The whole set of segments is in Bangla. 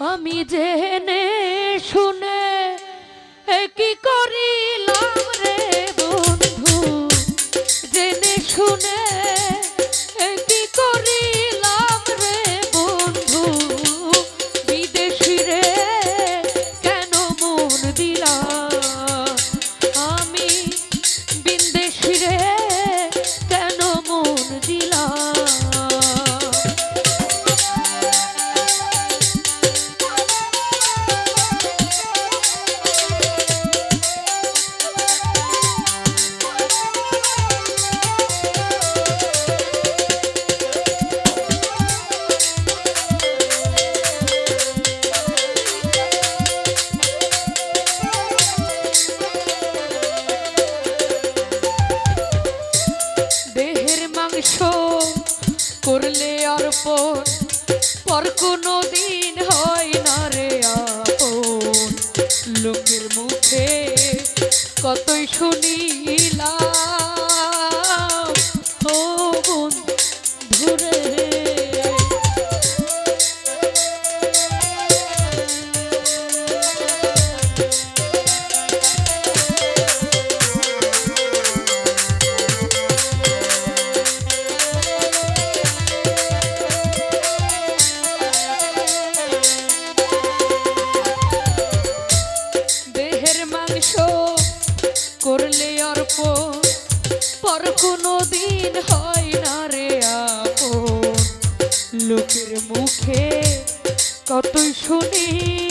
আমি জেনে শুনে কি করি? আপন পর কোনো দিন হয় না রে আপন। লোকের মুখে কতই শুনিলাম করলে আর পর কোনো দিন হয় না রে আপন। লোকের মুখে কতই শুনি?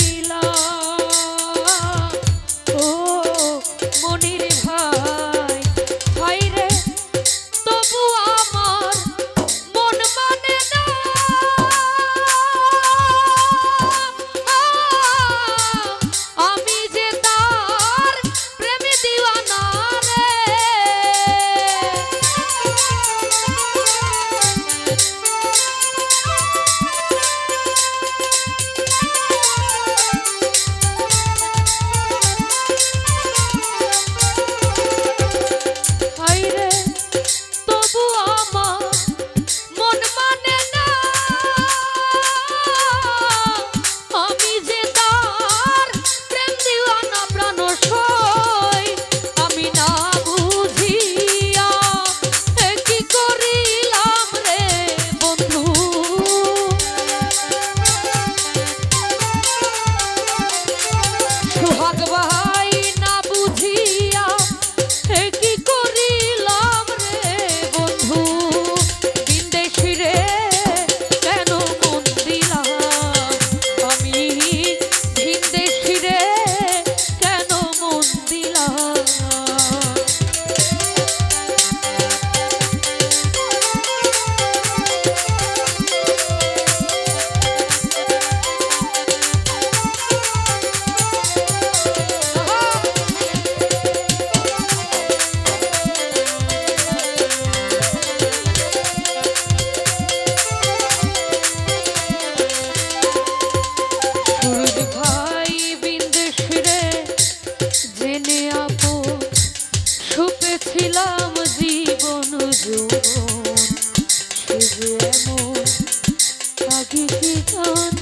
জীবন পাখি ঠিকানা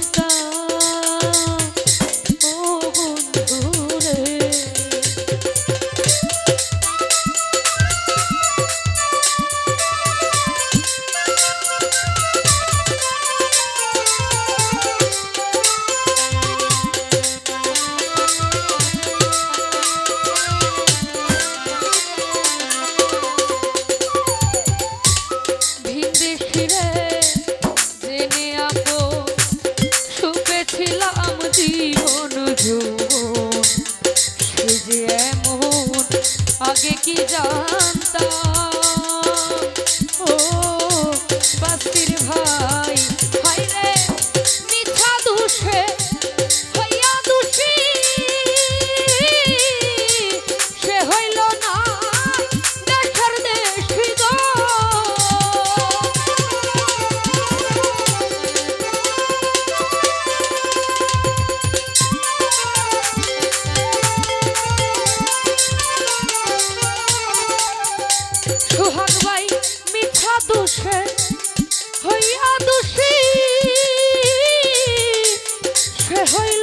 Hey.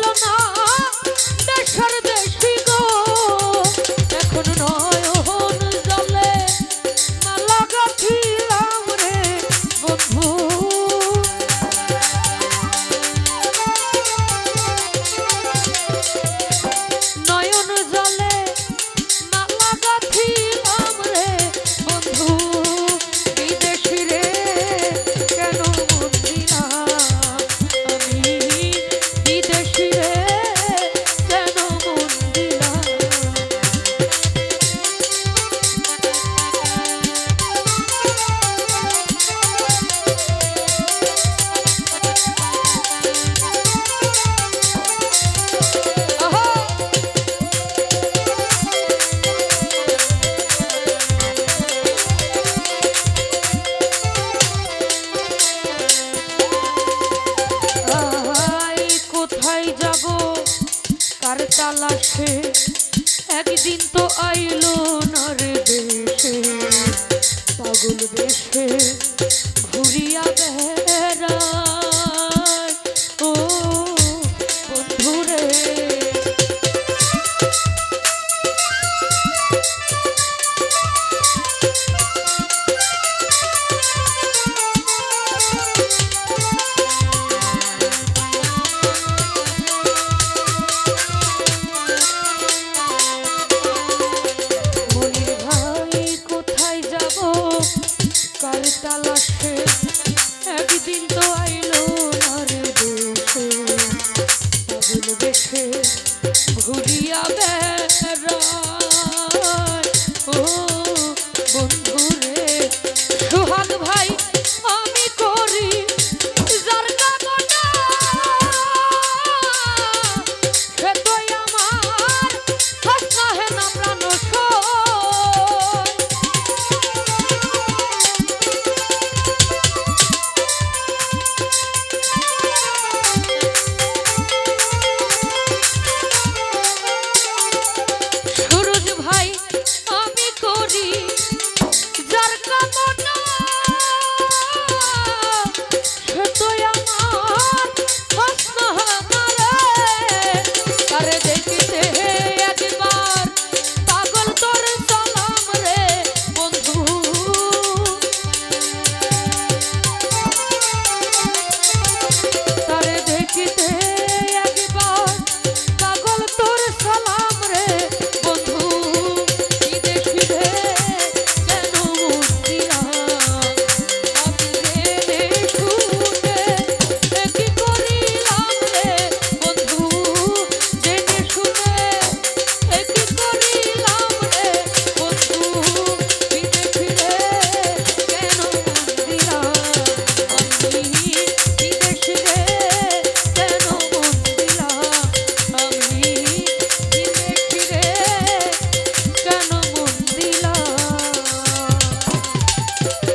মায়া লাগছে একদিন তো আইলো নরে দেশে। পাগল বেশে ঘুরিয়া বেড়া করি যার কামনা